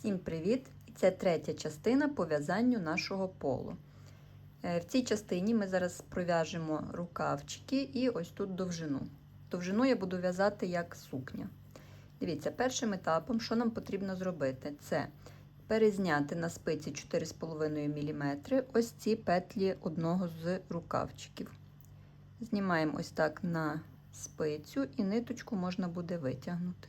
Всім привіт! Це третя частина по в'язанню нашого полу. Е, В цій частині ми зараз пров'яжемо рукавчики і ось тут довжину. Довжину я буду в'язати як сукня. Дивіться, першим етапом, що нам потрібно зробити, це перезняти на спиці 4,5 мм ось ці петлі одного з рукавчиків. Знімаємо ось так на спицю і ниточку можна буде витягнути.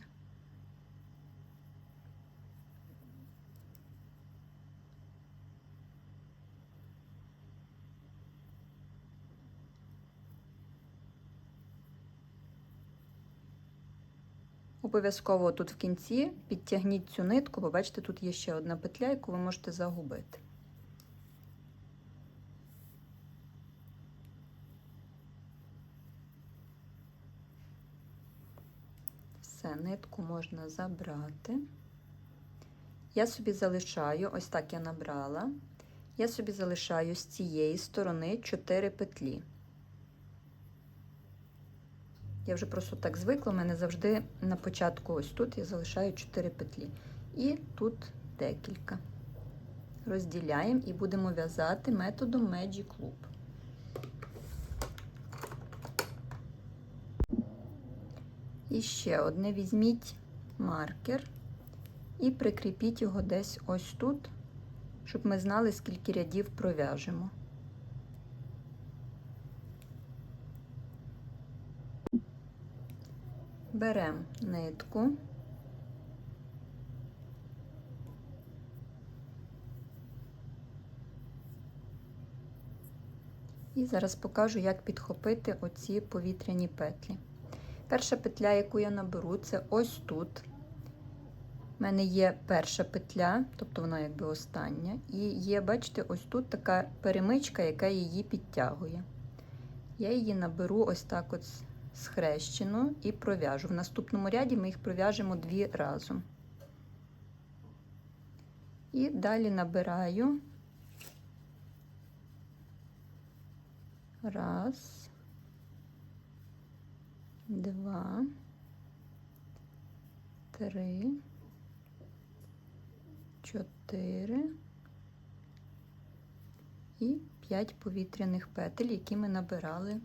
Обов'язково тут в кінці підтягніть цю нитку, бо бачите, тут є ще одна петля, яку ви можете загубити. Все, нитку можна забрати. Я собі залишаю, ось так я набрала, я собі залишаю з цієї сторони 4 петлі. Я вже просто так звикла, у мене завжди на початку ось тут я залишаю 4 петлі. І тут декілька. Розділяємо і будемо в'язати методом Magic Loop. І ще одне візьміть маркер і прикріпіть його десь ось тут, щоб ми знали, скільки рядів пров'яжемо. Беремо нитку. І зараз покажу, як підхопити оці повітряні петлі. Перша петля, яку я наберу, це ось тут. У мене є перша петля, тобто вона якби остання. І є, бачите, ось тут така перемичка, яка її підтягує. Я її наберу ось так от схрещену і пров'яжу. В наступному ряді ми їх пров'яжемо дві разом. І далі набираю. Раз, два, три, чотири. І п'ять повітряних петель, які ми набирали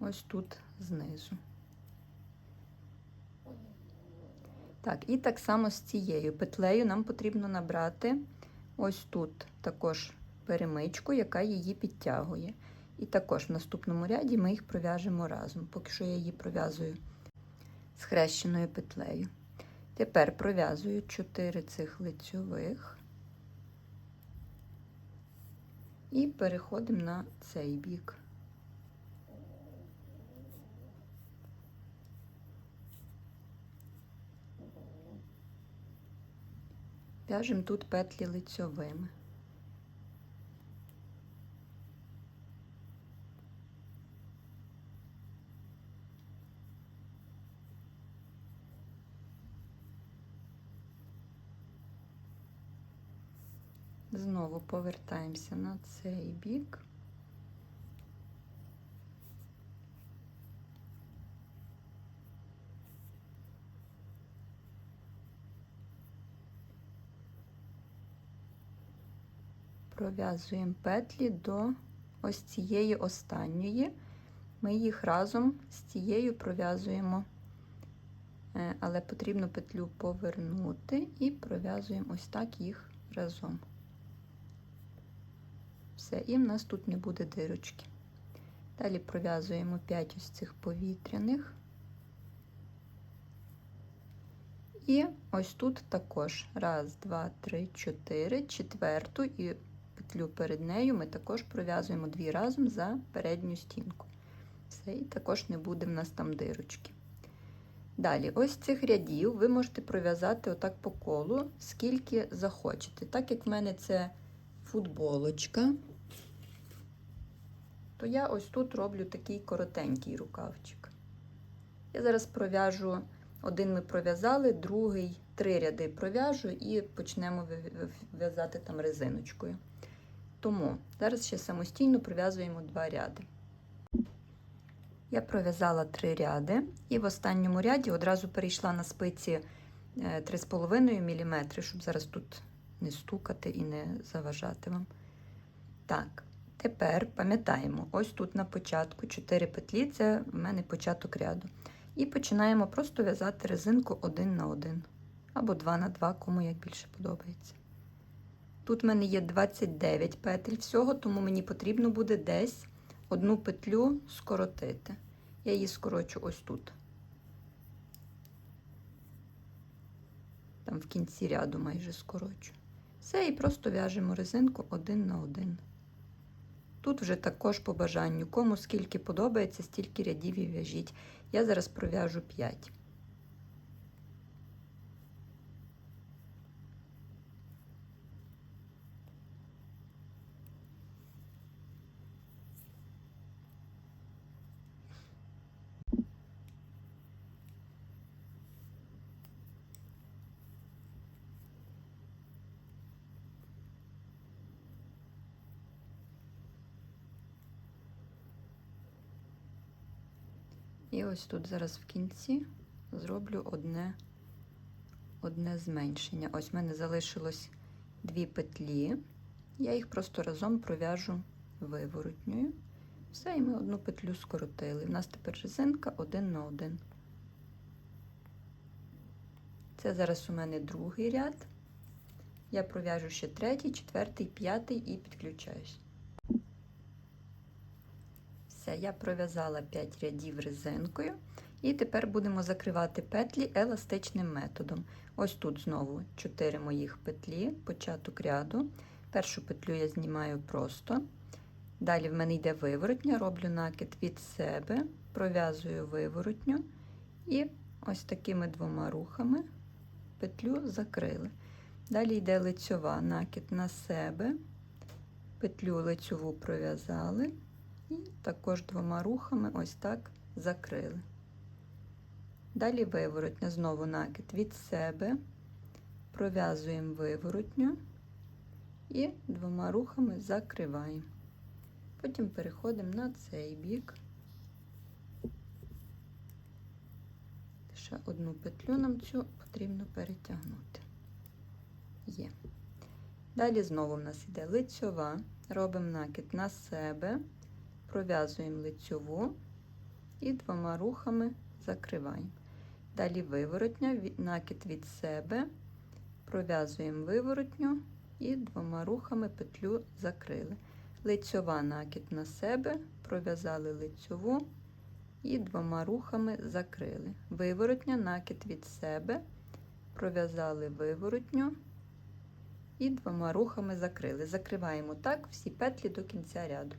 ось тут знизу. Так, і так само з цією петлею нам потрібно набрати ось тут також перемичку, яка її підтягує. І також в наступному ряді ми їх пров'яжемо разом, поки що я її пров'язую з хрещеною петлею. Тепер пров'язую 4 цих лицьових і переходимо на цей бік. В'яжемо тут петлі лицьовими. Знову повертаємося на цей бік. Пров'язуємо петлі до ось цієї останньої. Ми їх разом з цією пров'язуємо, е, але потрібно петлю повернути і пров'язуємо ось так їх разом. Все, і в нас тут не буде дирочки. Далі пров'язуємо 5 ось цих повітряних. І ось тут також раз, два, три, чотири, четверту і петлю перед нею ми також пров'язуємо дві разом за передню стінку. Все, і також не буде в нас там дирочки. Далі, ось цих рядів ви можете пров'язати отак по колу, скільки захочете. Так як в мене це футболочка, то я ось тут роблю такий коротенький рукавчик. Я зараз пров'яжу, один ми пров'язали, другий три ряди пров'яжу і почнемо в'язати там резиночкою. Тому зараз ще самостійно пров'язуємо два ряди. Я пров'язала три ряди, і в останньому ряді одразу перейшла на спиці е, 3,5 мм, щоб зараз тут не стукати і не заважати вам. Так, тепер пам'ятаємо, ось тут на початку 4 петлі це в мене початок ряду. І починаємо просто в'язати резинку один на один або 2 на 2, кому як більше подобається. Тут в мене є 29 петель всього, тому мені потрібно буде десь одну петлю скоротити. Я її скорочу ось тут. Там в кінці ряду майже скорочу. Все, і просто в'яжемо резинку один на один. Тут вже також по бажанню. Кому скільки подобається, стільки рядів і в'яжіть. Я зараз пров'яжу 5. І ось тут зараз в кінці зроблю одне, одне зменшення. Ось в мене залишилось дві петлі. Я їх просто разом пров'яжу виворотньою. Все, і ми одну петлю скоротили. У нас тепер резинка один на один. Це зараз у мене другий ряд. Я пров'яжу ще третій, четвертий, п'ятий і підключаюсь. Все, я пров'язала 5 рядів резинкою. І тепер будемо закривати петлі еластичним методом. Ось тут знову 4 моїх петлі, початок ряду. Першу петлю я знімаю просто. Далі в мене йде виворотня, роблю накид від себе, пров'язую виворотню і ось такими двома рухами петлю закрили. Далі йде лицьова накид на себе, петлю лицьову пров'язали. І також двома рухами ось так закрили. Далі виворотня, знову накид від себе, пров'язуємо виворотню і двома рухами закриваємо. Потім переходимо на цей бік. Ще одну петлю нам цю потрібно перетягнути. Є. Далі знову в нас йде лицьова, робимо накид на себе пров'язуємо лицьову і двома рухами закриваємо. Далі виворотня, накид від себе, пров'язуємо виворотню і двома рухами петлю закрили. Лицьова накид на себе, пров'язали лицьову і двома рухами закрили. Виворотня, накид від себе, пров'язали виворотню і двома рухами закрили. Закриваємо так всі петлі до кінця ряду.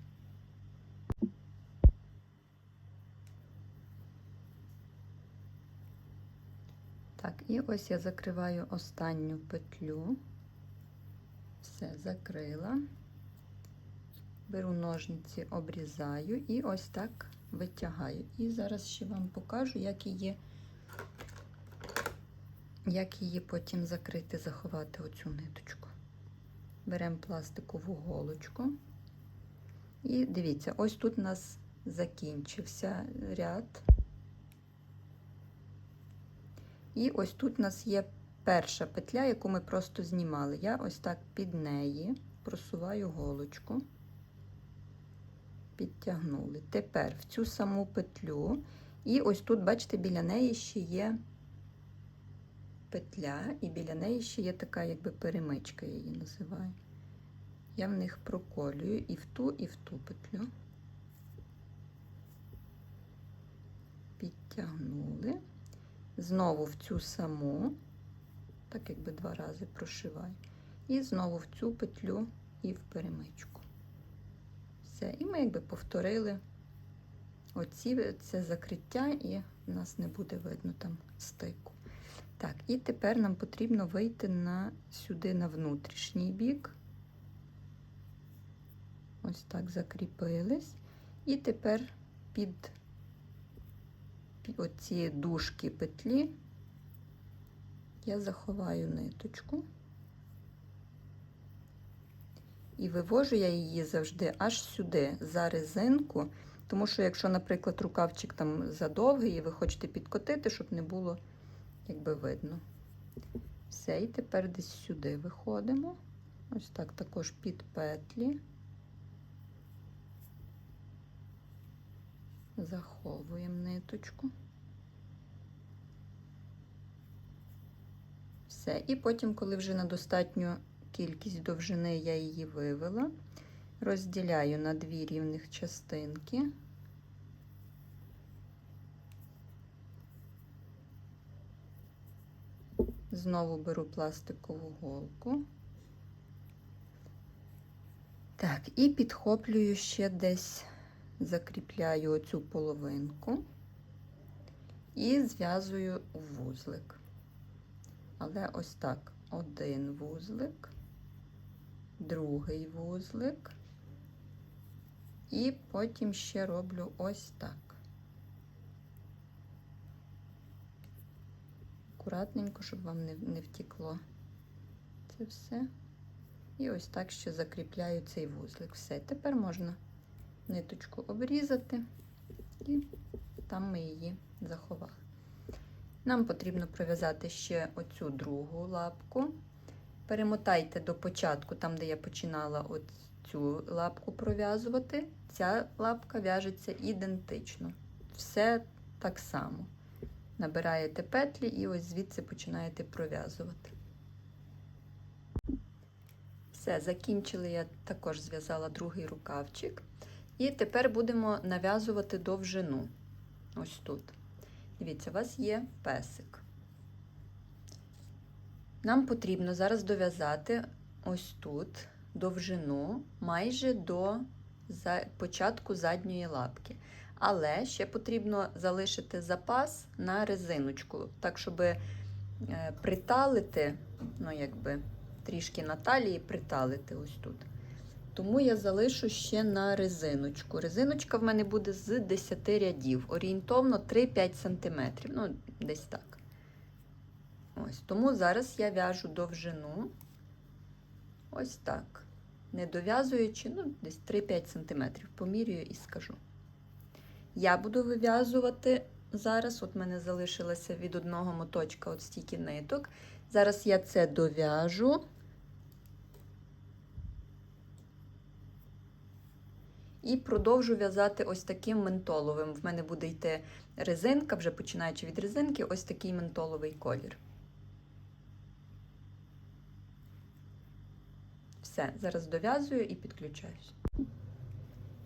Так, і ось я закриваю останню петлю. Все, закрила. Беру ножниці, обрізаю і ось так витягаю. І зараз ще вам покажу, як її, як її потім закрити, заховати оцю ниточку. Беремо пластикову голочку. І дивіться, ось тут у нас закінчився ряд. І ось тут у нас є перша петля, яку ми просто знімали. Я ось так під неї просуваю голочку, підтягнули. Тепер в цю саму петлю, і ось тут, бачите, біля неї ще є петля, і біля неї ще є така, якби перемичка, я її називаю. Я в них проколюю і в ту, і в ту петлю. Підтягнули. Знову в цю саму, так якби два рази прошиваю, і знову в цю петлю і в перемичку. Все, і ми якби повторили оці, це закриття, і в нас не буде видно там стику. Так, і тепер нам потрібно вийти на сюди на внутрішній бік. Ось так закріпились. І тепер під оці дужки петлі я заховаю ниточку і вивожу я її завжди аж сюди, за резинку, тому що, якщо, наприклад, рукавчик там задовгий, і ви хочете підкотити, щоб не було якби видно. Все, і тепер десь сюди виходимо. Ось так також під петлі. Заховуємо ниточку. Все. І потім, коли вже на достатню кількість довжини я її вивела, розділяю на дві рівних частинки. Знову беру пластикову голку. Так, і підхоплюю ще десь, закріпляю оцю половинку і зв'язую вузлик. Але ось так: один вузлик, другий вузлик, і потім ще роблю ось так. Акуратненько, щоб вам не, не втекло це все. І ось так ще закріпляю цей вузлик. Все. Тепер можна ниточку обрізати, і там ми її заховали. Нам потрібно пров'язати ще оцю другу лапку. Перемотайте до початку, там, де я починала от цю лапку пров'язувати. Ця лапка в'яжеться ідентично. Все так само. Набираєте петлі і ось звідси починаєте пров'язувати. Все, закінчили, я також зв'язала другий рукавчик. І тепер будемо нав'язувати довжину. Ось тут. Дивіться, у вас є песик. Нам потрібно зараз дов'язати ось тут довжину майже до початку задньої лапки. Але ще потрібно залишити запас на резиночку, так, щоб приталити, ну, якби, трішки на талії приталити ось тут. Тому я залишу ще на резиночку. Резиночка в мене буде з 10 рядів, орієнтовно 3-5 см. Ну, десь так. Ось, Тому зараз я в'яжу довжину ось так. Не дов'язуючи, ну, десь 3-5 см. Помірюю і скажу. Я буду вив'язувати зараз, от мене залишилося від одного моточка от стільки ниток. Зараз я це дов'яжу. І продовжу в'язати ось таким ментоловим. В мене буде йти резинка, вже починаючи від резинки, ось такий ментоловий колір. Все, зараз дов'язую і підключаюсь.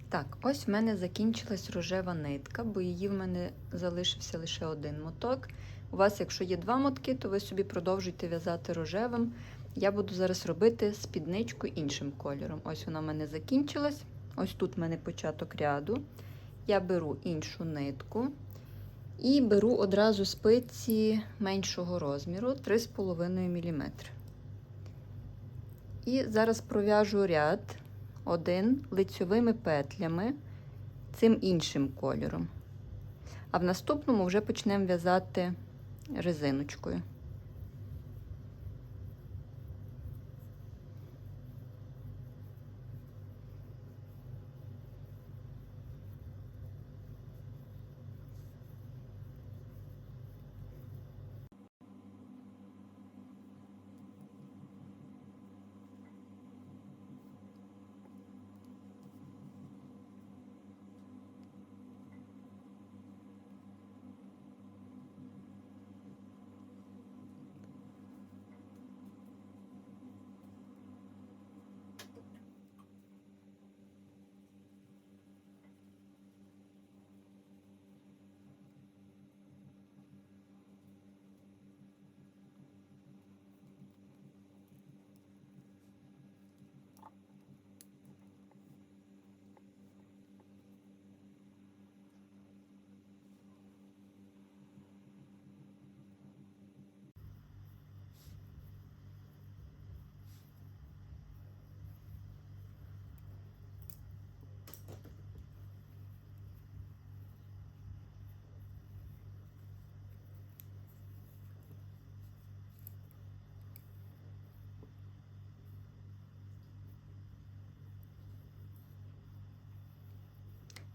Так, ось в мене закінчилась рожева нитка, бо її в мене залишився лише один моток. У вас, якщо є два мотки, то ви собі продовжуйте в'язати рожевим. Я буду зараз робити спідничку іншим кольором. Ось вона в мене закінчилась. Ось тут в мене початок ряду. Я беру іншу нитку і беру одразу спиці меншого розміру 3,5 мм. І зараз пров'яжу ряд один лицьовими петлями цим іншим кольором. А в наступному вже почнемо в'язати резиночкою.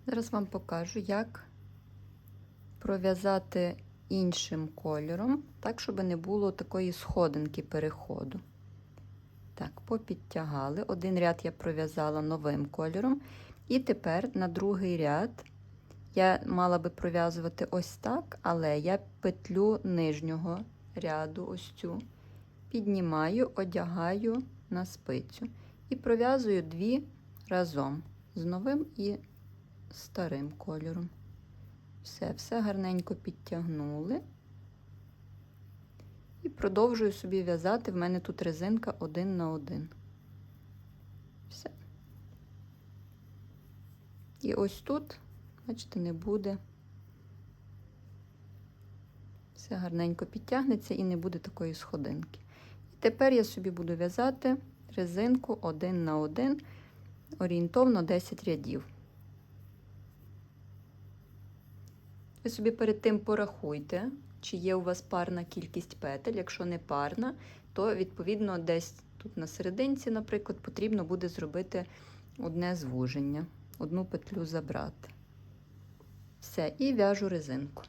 Зараз вам покажу, як пров'язати іншим кольором, так, щоб не було такої сходинки переходу. Так, попідтягали. Один ряд я пров'язала новим кольором. І тепер на другий ряд я мала би пров'язувати ось так, але я петлю нижнього ряду, ось цю, піднімаю, одягаю на спицю і пров'язую дві разом з новим і старим кольором. Все, все гарненько підтягнули. І продовжую собі в'язати. В мене тут резинка один на один. Все. І ось тут, бачите, не буде. Все гарненько підтягнеться і не буде такої сходинки. І тепер я собі буду в'язати резинку один на один, орієнтовно 10 рядів. Ви собі перед тим порахуйте, чи є у вас парна кількість петель. Якщо не парна, то відповідно десь тут на серединці, наприклад, потрібно буде зробити одне звуження, одну петлю забрати. Все, і в'яжу резинку.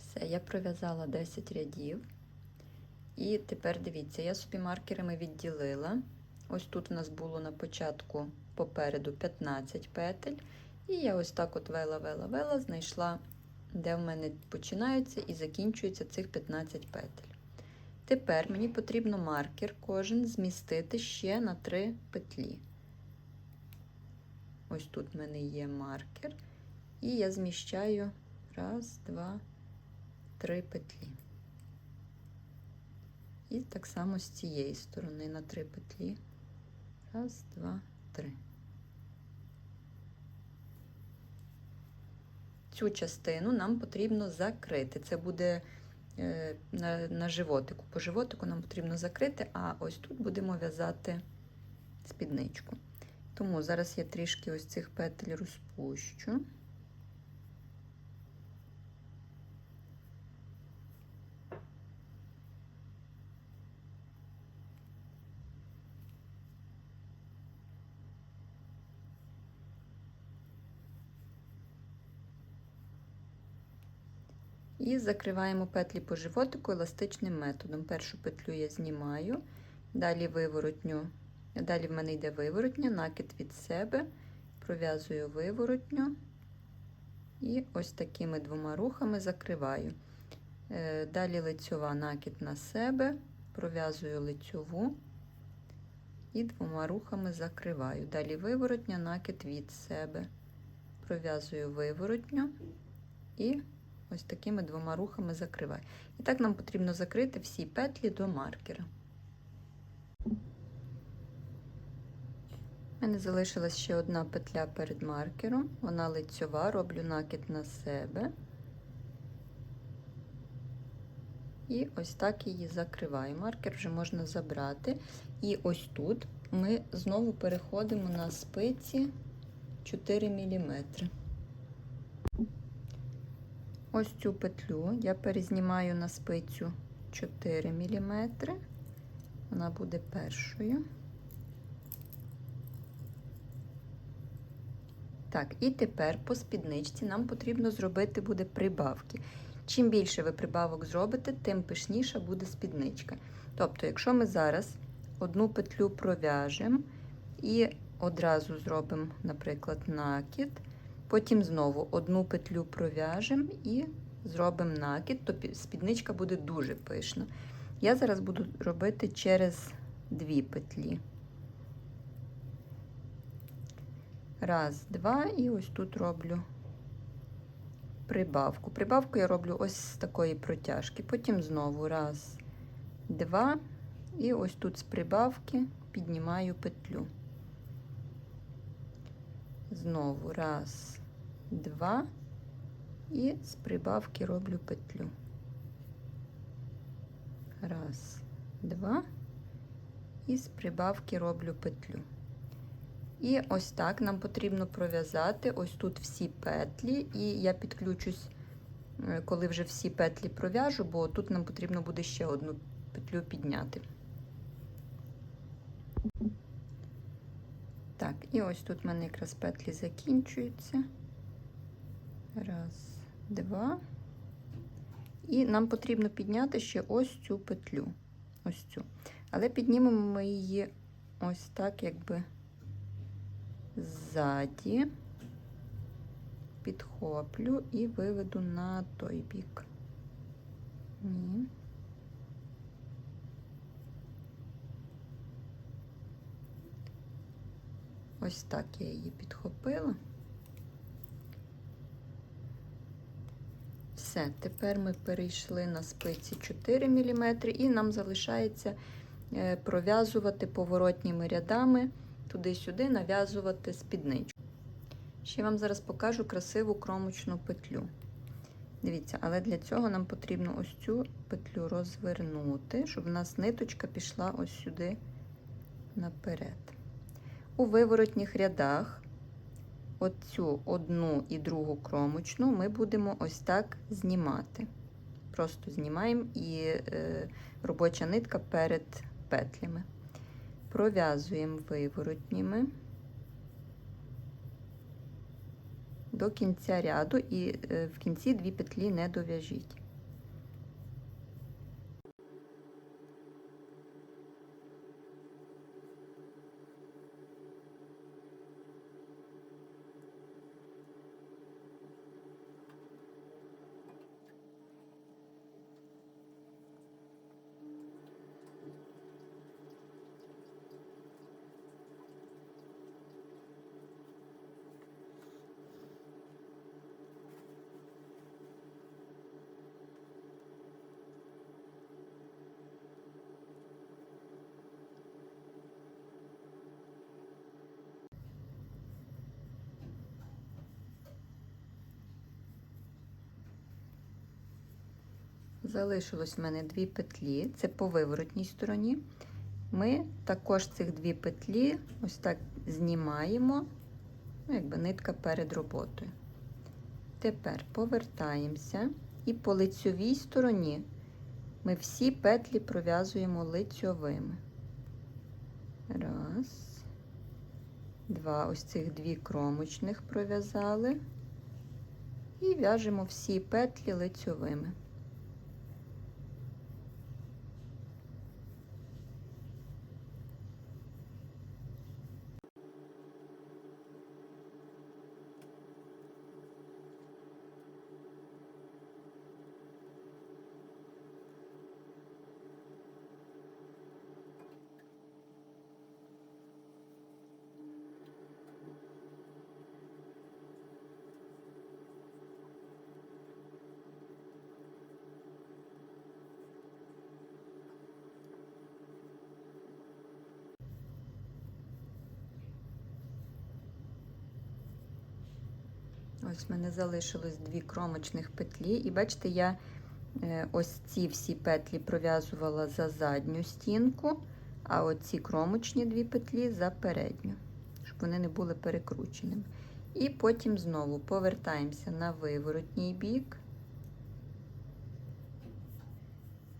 Все, я пров'язала 10 рядів. І тепер дивіться, я собі маркерами відділила. Ось тут у нас було на початку попереду 15 петель. І я ось так от вела, вела, вела, знайшла, де в мене починаються і закінчуються цих 15 петель. Тепер мені потрібно маркер кожен змістити ще на 3 петлі. Ось тут в мене є маркер. І я зміщаю раз, два, три петлі. І так само з цієї сторони на 3 петлі. Раз, два, три. Цю частину нам потрібно закрити. Це буде е, на, на животику. По животику нам потрібно закрити, а ось тут будемо в'язати спідничку. Тому зараз я трішки ось цих петель розпущу. І закриваємо петлі по животику еластичним методом. Першу петлю я знімаю, далі виворотню, далі в мене йде виворотня, накид від себе, пров'язую виворотню і ось такими двома рухами закриваю. Е, далі лицьова накид на себе, пров'язую лицьову і двома рухами закриваю. Далі виворотня, накид від себе, пров'язую виворотню і Ось такими двома рухами закриваю. І так нам потрібно закрити всі петлі до маркера. У мене залишилась ще одна петля перед маркером. Вона лицьова, роблю накид на себе. І ось так її закриваю. Маркер вже можна забрати. І ось тут ми знову переходимо на спиці 4 мм. Ось цю петлю я перезнімаю на спицю 4 мм, вона буде першою. Так, і тепер по спідничці нам потрібно зробити буде прибавки. Чим більше ви прибавок зробите, тим пишніша буде спідничка. Тобто, якщо ми зараз одну петлю пров'яжемо і одразу зробимо, наприклад, накид. Потім знову одну петлю пров'яжемо і зробимо накид, то спідничка буде дуже пишна. Я зараз буду робити через дві петлі. Раз, два, і ось тут роблю прибавку. Прибавку я роблю ось з такої протяжки. Потім знову раз, два, і ось тут з прибавки піднімаю петлю. Знову раз, два, і з прибавки роблю петлю. Раз, два, і з прибавки роблю петлю. І ось так нам потрібно пров'язати ось тут всі петлі, і я підключусь, е, коли вже всі петлі пров'яжу, бо тут нам потрібно буде ще одну петлю підняти. Так, і ось тут в мене якраз петлі закінчуються. Раз, два. І нам потрібно підняти ще ось цю петлю. Ось цю. Але піднімемо ми її ось так, якби ззаді, підхоплю і виведу на той бік. Ні. Ось так я її підхопила. Все, тепер ми перейшли на спиці 4 мм, і нам залишається е, пров'язувати поворотніми рядами туди-сюди, нав'язувати спідничку. Ще вам зараз покажу красиву кромочну петлю. Дивіться, але для цього нам потрібно ось цю петлю розвернути, щоб в нас ниточка пішла ось сюди наперед. У виворотніх рядах оцю одну і другу кромочну ми будемо ось так знімати. Просто знімаємо і е, робоча нитка перед петлями. Пров'язуємо виворотніми до кінця ряду і е, в кінці дві петлі не дов'яжіть. Залишилось в мене дві петлі, це по виворотній стороні. Ми також цих дві петлі ось так знімаємо, ну, якби нитка перед роботою. Тепер повертаємося і по лицьовій стороні ми всі петлі пров'язуємо лицьовими. Раз, два, ось цих дві кромочних пров'язали і в'яжемо всі петлі лицьовими. Ось в мене залишилось дві кромочних петлі, і бачите, я е, ось ці всі петлі пров'язувала за задню стінку, а оці кромочні дві петлі за передню, щоб вони не були перекрученими. І потім знову повертаємося на виворотній бік.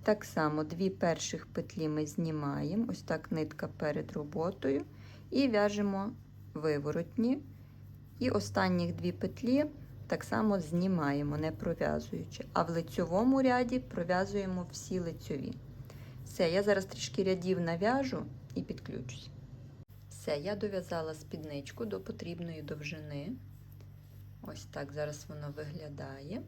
Так само дві перших петлі ми знімаємо, ось так нитка перед роботою, і в'яжемо виворотні. І останніх дві петлі так само знімаємо, не пров'язуючи. А в лицьовому ряді пров'язуємо всі лицьові. Все, я зараз трішки рядів нав'яжу і підключусь. Все, я дов'язала спідничку до потрібної довжини. Ось так зараз воно виглядає.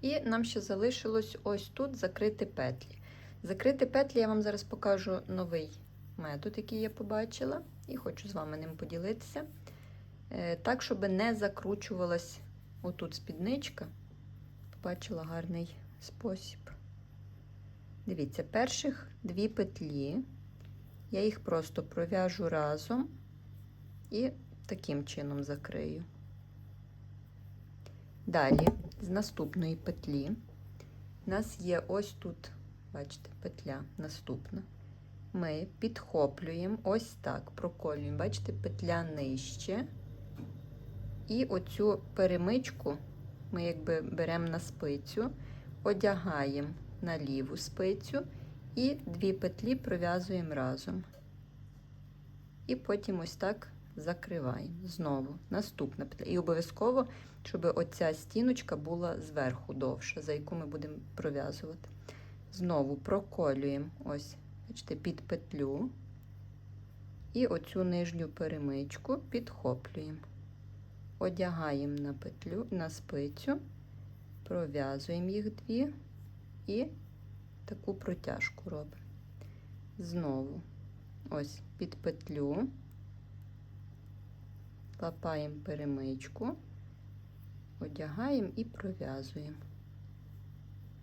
І нам ще залишилось ось тут закрити петлі. Закрити петлі я вам зараз покажу новий метод, який я побачила, і хочу з вами ним поділитися. Е, так, щоб не закручувалась отут спідничка. Побачила гарний спосіб. Дивіться, перших дві петлі, я їх просто пров'яжу разом і таким чином закрию. Далі, з наступної петлі, у нас є ось тут, бачите, петля наступна. Ми підхоплюємо ось так, проколюємо, бачите, петля нижче. І оцю перемичку ми якби беремо на спицю, одягаємо на ліву спицю і дві петлі пров'язуємо разом. І потім ось так закриваємо. Знову наступна петля. І обов'язково, щоб оця стіночка була зверху довша, за яку ми будемо пров'язувати. Знову проколюємо ось, бачите, під петлю. І оцю нижню перемичку підхоплюємо. Одягаємо на петлю, на спицю, пров'язуємо їх дві і таку протяжку робимо. Знову ось під петлю, лапаємо перемичку, одягаємо і пров'язуємо.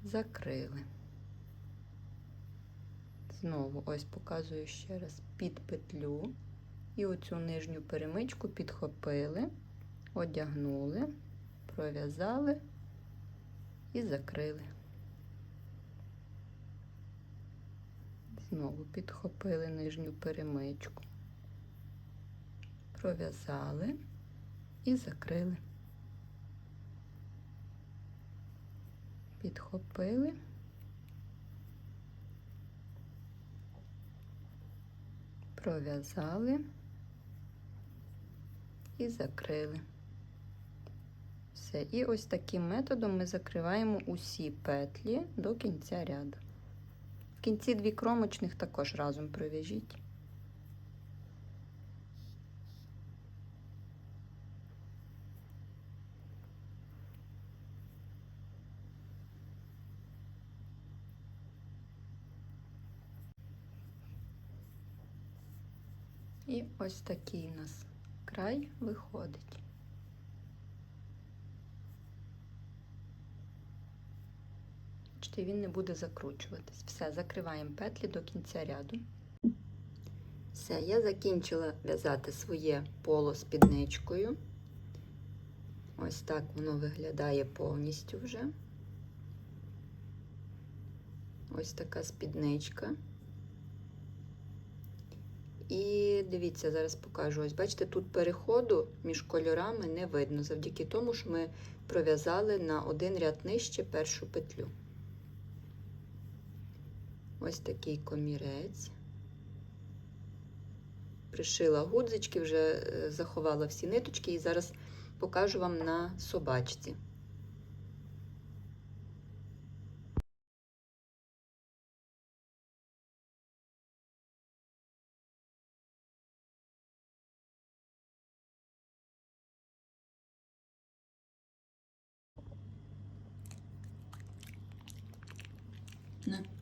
Закрили. Знову ось показую ще раз під петлю і оцю нижню перемичку підхопили, одягнули, пров'язали і закрили. Знову підхопили нижню перемичку, пров'язали і закрили. Підхопили. Пров'язали і закрили. Все. І ось таким методом ми закриваємо усі петлі до кінця ряду. В кінці дві кромочних також разом пров'яжіть. І ось такий у нас край виходить. Бачите, він не буде закручуватись. Все, закриваємо петлі до кінця ряду. Все, я закінчила в'язати своє поло спідничкою. Ось так воно виглядає повністю вже. Ось така спідничка. І дивіться, зараз покажу. Ось, бачите, тут переходу між кольорами не видно, завдяки тому, що ми пров'язали на один ряд нижче першу петлю. Ось такий комірець. Пришила гудзички, вже заховала всі ниточки і зараз покажу вам на собачці. На.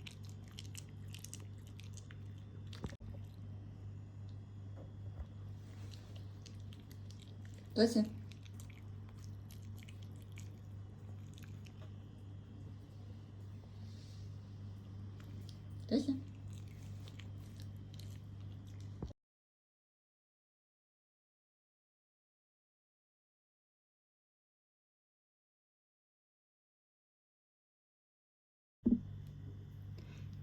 Тося. Тося.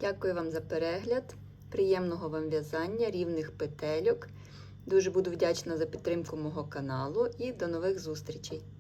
Дякую вам за перегляд. Приємного вам в'язання, рівних петельок. Дуже буду вдячна за підтримку мого каналу і до нових зустрічей!